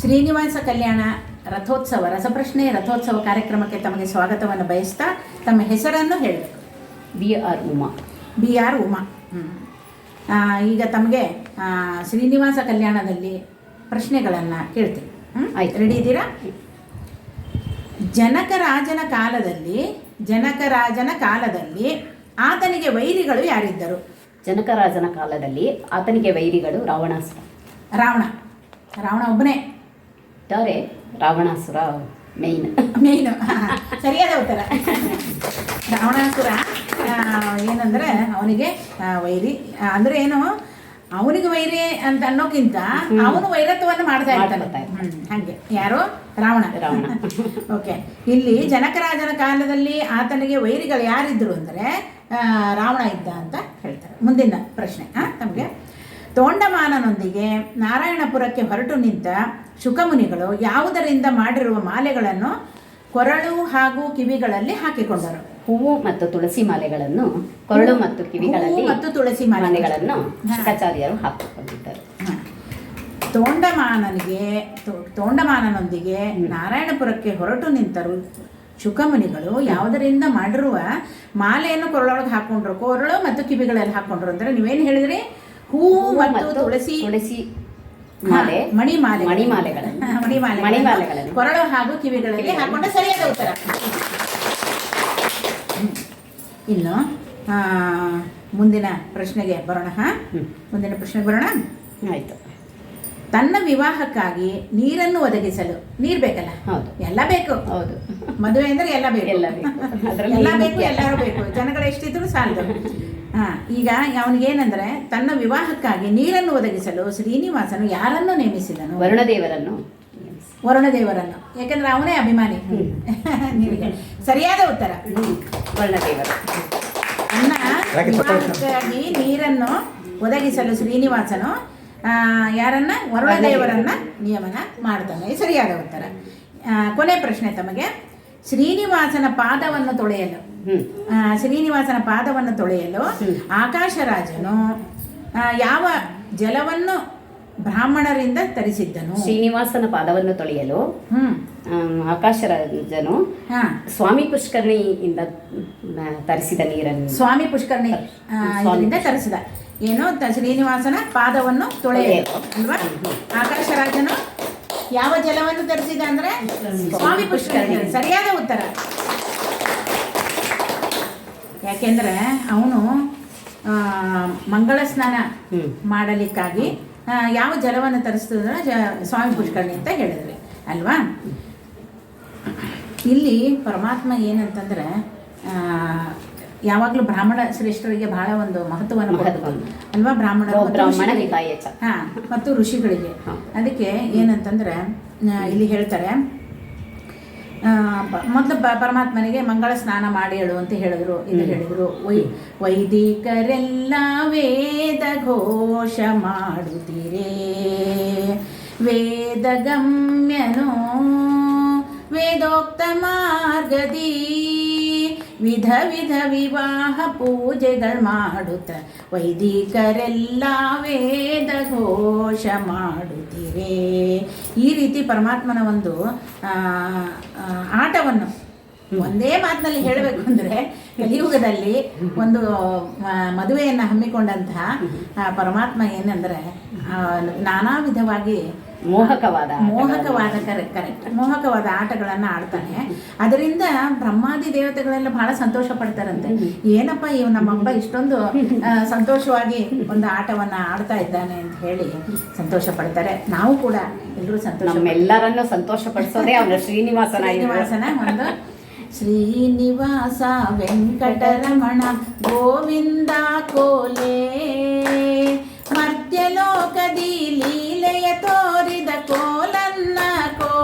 ಶ್ರೀನಿವಾಸ ಕಲ್ಯಾಣ ರಥೋತ್ಸವ ರಸಪ್ರಶ್ನೆ ರಥೋತ್ಸವ ಕಾರ್ಯಕ್ರಮಕ್ಕೆ ತಮಗೆ ಸ್ವಾಗತವನ್ನು ಬಯಸ್ತಾ ತಮ್ಮ ಹೆಸರನ್ನು ಹೇಳಬೇಕು. B R Uma. B R Uma. ಹ್ಞೂ ಈಗ ತಮಗೆ ಶ್ರೀನಿವಾಸ ಕಲ್ಯಾಣದಲ್ಲಿ ಪ್ರಶ್ನೆಗಳನ್ನು ಕೇಳ್ತೀನಿ? ಆಯ್ತು. ರೆಡಿ ಇದ್ದೀರಾ? ಜನಕರಾಜನ ಕಾಲದಲ್ಲಿ ಜನಕರಾಜನ ಕಾಲದಲ್ಲಿ ಆತನಿಗೆ ವೈರಿಗಳು ಯಾರಿದ್ದರು? ಜನಕರಾಜನ ಕಾಲದಲ್ಲಿ ಆತನಿಗೆ ವೈರಿಗಳು ರಾವಣಾಸುರ ರಾವಣ. ರಾವಣ ಒಬ್ಬನೇ. ಇದ್ದಾರೆ. ರಾವಣಾಸುರ ಮೇಯ್ನ್ ಮೇಯ್ನು ಸರಿಯಾದ ಉತ್ತರ. ರಾವಣಾಸುರ ಏನಂದ್ರೆ ಅವನಿಗೆ ವೈರಿ ಅಂದ್ರೆ ಏನು ಅವನಿಗೆ ವೈರಿ ಅಂತ ಅನ್ನೋಕ್ಕಿಂತ ಅವನು ವೈರತ್ವವನ್ನು ಮಾಡ್ತಾ ಇರ್ತಾನೆ. ಹಂಗೆ. ಯಾರು? ರಾವಣ. ರಾವಣ. ಓಕೆ ಇಲ್ಲಿ ಜನಕರಾಜನ ಕಾಲದಲ್ಲಿ ಆತನಿಗೆ ವೈರಿಗಳು ಯಾರಿದ್ರು ಅಂದರೆ ರಾವಣ ಇದ್ದ ಅಂತ ಹೇಳ್ತಾರೆ. ಮುಂದಿನ ಪ್ರಶ್ನೆ ಹಾಂ ತಮಗೆ. ತೋಂಡಮಾನನೊಂದಿಗೆ ನಾರಾಯಣಪುರಕ್ಕೆ ಹೊರಟು ನಿಂತ ಶುಕಮುನಿಗಳು ಯಾವುದರಿಂದ ಮಾಡಿರುವ ಮಾಲೆಗಳನ್ನು ಕೊರಳು ಹಾಗೂ ಕಿವಿಗಳಲ್ಲಿ ಹಾಕಿಕೊಂಡರು ಹೂವು ಮತ್ತು ತುಳಸಿ ಮಾಲೆಗಳನ್ನು ಕೊರಳು ಮತ್ತು ಕಿವಿಗಳಲ್ಲಿ ಮತ್ತು ತುಳಸಿ ಮಾಲೆಗಳು. ಮಾಲೆಗಳನ್ನು. ಶುಕಾಚಾರ್ಯರು ಹಾಕಿಕೊಂಡಿದ್ದರು. ತೋಂಡಮಾನನಿಗೆ ತೋಂಡಮಾನನೊಂದಿಗೆ ನಾರಾಯಣಪುರಕ್ಕೆ ಹೊರಟು ನಿಂತರು ಶುಕಮುನಿಗಳು ಯಾವುದರಿಂದ ಮಾಡಿರುವ ಮಾಲೆಯನ್ನು ಕೊರಳೊಳಗೆ ಹಾಕೊಂಡ್ರು ಕೊರಳು ಮತ್ತು ಕಿವಿಗಳಲ್ಲಿ ಹಾಕೊಂಡ್ರು ಅಂದ್ರೆ ನೀವೇನು ಹೇಳಿದ್ರಿ ಹೂವು ಮತ್ತು ತುಳಸಿ ತುಳಸಿ ಮಣಿ ಮಾಲೆ ಮಣಿ ಮಾಲೆ ಮಣಿಮಾಲೆಗಳನ್ನು ಮಣಿಮಾಲೆ ಮಣಿಮಾಲೆಗಳನ್ನು. ಕೊರಳು ಹಾಗೂ ಕಿವಿಗಳಲ್ಲಿ ಹಾಕೊಂಡ ಸರಿಯಾದ ಉತ್ತರ. ಇನ್ನು ಮುಂದಿನ ಪ್ರಶ್ನೆಗೆ ಬರೋಣ. ಮುಂದಿನ ಪ್ರಶ್ನೆಗೆ ಬರೋಣ? ಆಯ್ತು. ತನ್ನ ವಿವಾಹಕ್ಕಾಗಿ ನೀರನ್ನು ಒದಗಿಸಲು. ನೀರ್ ಬೇಕಲ್ಲ? ಹೌದು. ಎಲ್ಲ ಬೇಕು. ಹೌದು. ಮದುವೆ ಅಂದ್ರೆ ಎಲ್ಲ ಬೇಕು. ಎಲ್ಲ ಎಲ್ಲ ಬೇಕು. ಎಲ್ಲರೂ ಬೇಕು. ಜನಗಳು ಎಷ್ಟಿದ್ರು ಸಾಲದು. ಹಾ ಈಗ ಅವನಿಗೇನೆಂದ್ರೆ ತನ್ನ ವಿವಾಹಕ್ಕಾಗಿ ನೀರನ್ನು ಒದಗಿಸಲು ಶ್ರೀನಿವಾಸನು ಯಾರನ್ನು ನೇಮಿಸಿದನು? ವರುಣದೇವರನ್ನು. ವರುಣದೇವರನ್ನು. ಯಾಕಂದ್ರೆ ಅವನೇ ಅಭಿಮಾನಿ. ನಿಮಗೆ ಸರಿಯಾದ ಉತ್ತರ. ವರ್ಣದೇವರು. ಅನ್ನ ವಿವಾಹಕ್ಕಾಗಿ ನೀರನ್ನು ಒದಗಿಸಲು ಶ್ರೀನಿವಾಸನು ಆ, ಯಾರನ್ನ? ವರುಣದೇವರನ್ನ ನಿಯಮನ ಮಾಡ್ತಾನೆ. ಸರಿಯಾದ ಉತ್ತರ. ಕೊನೆ ಪ್ರಶ್ನೆ ತಮಗೆ. ಶ್ರೀನಿವಾಸನ ಪಾದವನ್ನು ತೊಳೆಯಲು. ಶ್ರೀನಿವಾಸನ ಪಾದವನ್ನು ತೊಳೆಯಲು. ಆಕಾಶರಾಜನು ಯಾವ ಜಲವನ್ನು ಬ್ರಾಹ್ಮಣರಿಂದ ತರಿಸಿದ್ದನು? ಶ್ರೀನಿವಾಸನ ಪಾದವನ್ನು ತೊಳೆಯಲು. ಆಕಾಶರಾಜನು ಹಾ. ಸ್ವಾಮಿ ಪುಷ್ಕರಣಿಯಿಂದ ತರಿಸಿದ ನೀರನ್ನು. ಸ್ವಾಮಿ ಪುಷ್ಕರಣಿ ತರಿಸಿದ. ಏನು? ಶ್ರೀನಿವಾಸನ ಪಾದವನ್ನು ತೊಳೆಯಬೇಕು ಅಲ್ವಾ? ಆಕಾಶ ರಾಜನು ಯಾವ ಜಲವನ್ನು ತರಿಸಿದ ಅಂದ್ರೆ? ಸ್ವಾಮಿ ಪುಷ್ಕರಣಿ. ಸರಿಯಾದ ಉತ್ತರ. ಯಾಕೆಂದ್ರೆ ಅವನು ಮಂಗಳ ಸ್ನಾನ. ಮಾಡಲಿಕ್ಕಾಗಿ ಯಾವ ಜಲವನ್ನು ತರಿಸ್ತದ ಸ್ವಾಮಿ ಪುಷ್ಕರಣಿ ಅಂತ ಹೇಳಿದ್ರಿ ಅಲ್ವಾ? ಇಲ್ಲಿ ಪರಮಾತ್ಮ ಏನಂತಂದ್ರೆ ಆ, ಯಾವಾಗಲೂ ಬ್ರಾಹ್ಮಣ ಶ್ರೇಷ್ಠರಿಗೆ ಬಹಳ ಒಂದು ಮಹತ್ವವನ್ನು ಅಲ್ವಾ? ಬ್ರಾಹ್ಮಣ. ಹಾ ಮತ್ತು ಋಷಿಗಳಿಗೆ. ಅದಕ್ಕೆ ಏನಂತಂದ್ರೆ ಇಲ್ಲಿ ಹೇಳ್ತಾರೆ ಮೊದಲು ಪರಮಾತ್ಮನಿಗೆ ಮಂಗಳ ಸ್ನಾನ ಮಾಡಿ ಹೇಳು ಅಂತ ಹೇಳಿದ್ರು ಇದು. ಹೇಳಿದ್ರು. ವೈ ವೈದಿಕರೆಲ್ಲ ವೇದ ಘೋಷ ಮಾಡುತ್ತೀರೇ. ವೇದ ಗಮ್ಯನು ವೇದೋಕ್ತ ಮಾರ್ಗದಿ ವಿಧ ವಿಧ ವಿವಾಹ ಪೂಜೆಗಳು ಮಾಡುತ್ತ. ವೈದಿಕರೆಲ್ಲ ವೇದ ಘೋಷ ಮಾಡುತ್ತೀರೇ. ಈ ರೀತಿ ಪರಮಾತ್ಮನ ಒಂದು ಆಟವನ್ನು ಒಂದೇ ಮಾತಿನಲ್ಲಿ ಹೇಳಬೇಕು ಅಂದರೆ ಕಲಿಯುಗದಲ್ಲಿ ಒಂದು ಮದುವೆಯನ್ನು ಹಮ್ಮಿಕೊಂಡಂತಹ ಪರಮಾತ್ಮ ಏನಂದರೆ ನಾನಾ ವಿಧವಾಗಿ ಮೋಹಕವಾದ ಮೋಹಕವಾದ ಕರೆಕ್ಟ್ ಕರೆಕ್ಟ್ ಮೋಹಕವಾದ ಆಟಗಳನ್ನು ಆಡ್ತಾನೆ. ಅದರಿಂದ ಬ್ರಹ್ಮಾದಿ ದೇವತೆಗಳೆಲ್ಲ ಬಹಳ ಸಂತೋಷ ಪಡ್ತಾರಂತೆ. ಏನಪ್ಪ ಇವ್ ನಮ್ಮಪ್ಪ ಇಷ್ಟೊಂದು ಸಂತೋಷವಾಗಿ ಒಂದು ಆಟವನ್ನ ಆಡ್ತಾ ಇದ್ದಾನೆ ಅಂತ ಹೇಳಿ ಸಂತೋಷ ಪಡ್ತಾರೆ. ನಾವು ಕೂಡ ಎಲ್ಲರೂ ಸಂತೋಷ ನಮ್ಮೆಲ್ಲರನ್ನು ಸಂತೋಷ ಪಡಿಸೋದೇ ಅವನ ಶ್ರೀನಿವಾಸನ ಶ್ರೀನಿವಾಸನ ಒಂದು ಶ್ರೀನಿವಾಸ ವೆಂಕಟರಮಣ ಗೋವಿಂದ ಕೋಲೆ.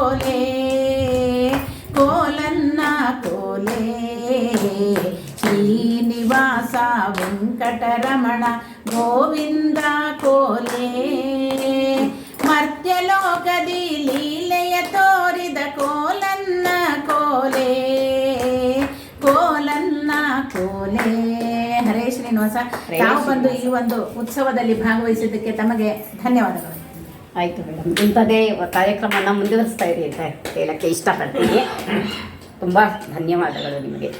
ಕೋಲೆ ಕೋಲನ್ನ ಕೋಲೆ ಶ್ರೀನಿವಾಸ ವೆಂಕಟರಮಣ ಗೋವಿಂದ ಕೋಲೆ. ಮರ್ತ್ಯಲೋಕದಿ ಲೀಲೆಯ ತೋರಿದ ಕೋಲನ್ನ ಕೋಲೆ. ಕೋಲನ್ನ ಕೋಲೆ. ಹರೇ ಶ್ರೀನಿವಾಸ ನಾವು ಬಂದು ಈ ಒಂದು ಉತ್ಸವದಲ್ಲಿ ಭಾಗವಹಿಸಿದ್ದಕ್ಕೆ ತಮಗೆ ಧನ್ಯವಾದಗಳು. ಆಯಿತು ಮೇಡಮ್. ಇಂಥದ್ದೇ ಕಾರ್ಯಕ್ರಮನ ಮುಂದುವರಿಸ್ತಾ ಇರಿ ಅಂತ ಹೇಳೋಕ್ಕೆ ಇಷ್ಟಪಡ್ತೀನಿ. ತುಂಬ ಧನ್ಯವಾದಗಳು ನಿಮಗೆ.